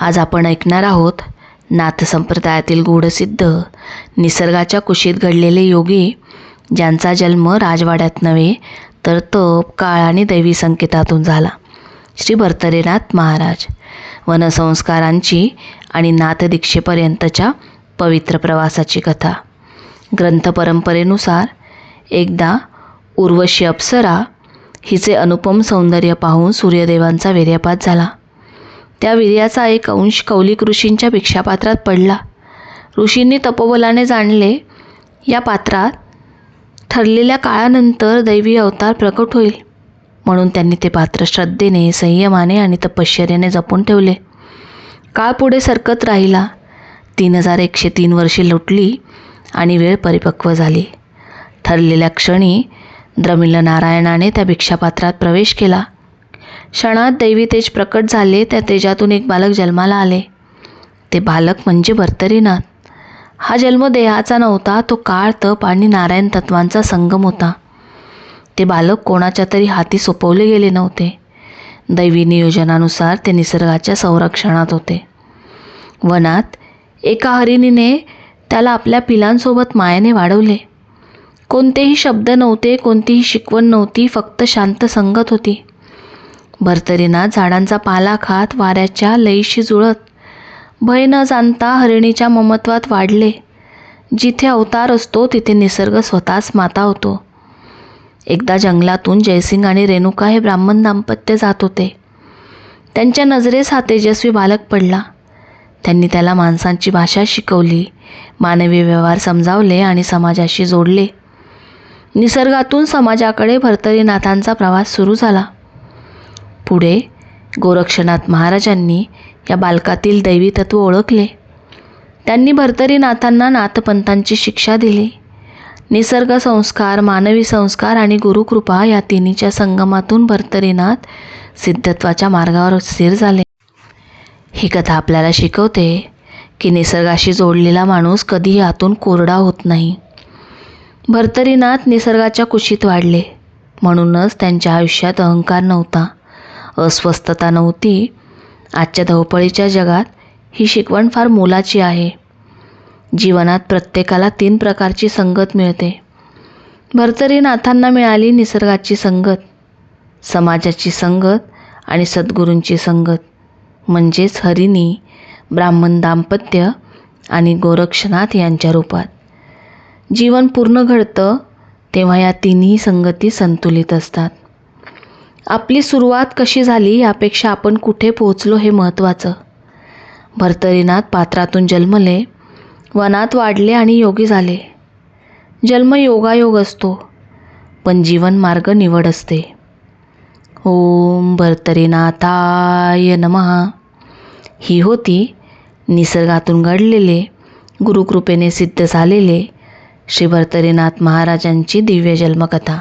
आज आपण ऐकणार आहोत नाथ संप्रदायातील गूढसिद्ध निसर्गाच्या कुशीत घडलेले योगी ज्यांचा जन्म राजवाड्यात नव्हे तर तप काळ आणि दैवी संकेतातून झाला. श्री भर्तरीनाथ महाराज. वनसंस्कारांची आणि नाथदीक्षेपर्यंतच्या पवित्र प्रवासाची कथा. ग्रंथ परंपरेनुसार एकदा उर्वशी अप्सरा हिचे अनुपम सौंदर्य पाहून सूर्यदेवांचा वीर्यपात झाला. त्या वीर्याचा एक अंश कौलिक ऋषींच्या भिक्षापात्रात पडला. ऋषींनी तपोबलाने जाणले या पात्रात ठरलेल्या काळानंतर दैवी अवतार प्रकट होईल म्हणून त्यांनी ते पात्र श्रद्धेने संयमाने आणि तपश्चर्याने जपून ठेवले. काळ पुढे सरकत राहिला. तीन हजार एकशे तीन वर्षे लुटली आणि वेळ परिपक्व झाली. ठरलेल्या क्षणी द्रमिल नारायणाने त्या भिक्षापात्रात प्रवेश केला. क्षणात दैवी तेज प्रकट झाले त्या तेजातून एक बालक जन्माला आले. ते बालक म्हणजे भर्तरीनाथ. हा जन्म देहाचा नव्हता तो काळ तप आणि नारायण तत्वांचा संगम होता. ते बालक कोणाच्या तरी हाती सोपवले गेले नव्हते. दैवी नियोजनानुसार ते निसर्गाच्या संरक्षणात होते. वनात एका हरिणीने त्याला आपल्या पिलांसोबत मायाने वाढवले. कोणतेही शब्द नव्हते कोणतीही शिकवण नव्हती फक्त शांत संगत होती. भरतरीना झाडांचा पाला खात वाऱ्याच्या लईशी जुळत भय न जाणता हरिणीच्या ममत्वात वाढले. जिथे अवतार असतो तिथे निसर्ग स्वतःच माता होतो. एकदा जंगलातून जयसिंग आणि रेणुका हे ब्राह्मण दाम्पत्य जात होते. त्यांच्या नजरेस हा तेजस्वी बालक पडला. त्यांनी त्याला माणसांची भाषा शिकवली मानवी व्यवहार समजावले आणि समाजाशी जोडले. निसर्गातून समाजाकडे भर्तरीनाथांचा प्रवास सुरू झाला. पुढे गोरक्षनाथ महाराजांनी या बालकातील दैवी तत्व ओळखले. त्यांनी भर्तरीनाथांना नाथपंथांची शिक्षा दिली. निसर्ग संस्कार मानवी संस्कार आणि गुरुकृपा या तिन्हीच्या संगमातून भर्तरीनाथ सिद्धत्वाच्या मार्गावर स्थिर झाले. ही कथा आपल्याला शिकवते की निसर्गाशी जोडलेला माणूस कधीही आतून कोरडा होत नाही. भर्तरीनाथ निसर्गाच्या कुशीत वाढले. म्हणूनच त्यांच्या आयुष्यात अहंकार नव्हता. अस्वस्थता नव्हती. आजच्या धावपळीच्या जगात ही शिकवण फार मोलाची आहे. जीवनात प्रत्येकाला तीन प्रकारची संगत मिळते. भर्तरीनाथांना मिळाली निसर्गाची संगत समाजाची संगत आणि सद्गुरूंची संगत. म्हणजेच हरिणी ब्राह्मण दाम्पत्य आणि गोरक्षनाथ यांच्या रूपात. जीवन पूर्ण घडतं तेव्हा या तिन्ही संगती संतुलित असतात. आपली सुरुवात कशी झाली यापेक्षा आपण कुठे पोहोचलो हे महत्त्वाचं. भरतरीनाथ पात्रातून जन्मले वनात वाढले आणि योगी झाले. जन्म योगायोग असतो पण जीवन मार्ग निवड असते. ओम भर्तरीनाथाय नमः. ही होती निसर्गातून घडलेले गुरुकृपेने सिद्ध झालेले श्री भर्तरीनाथ महाराजांची दिव्य जन्मकथा.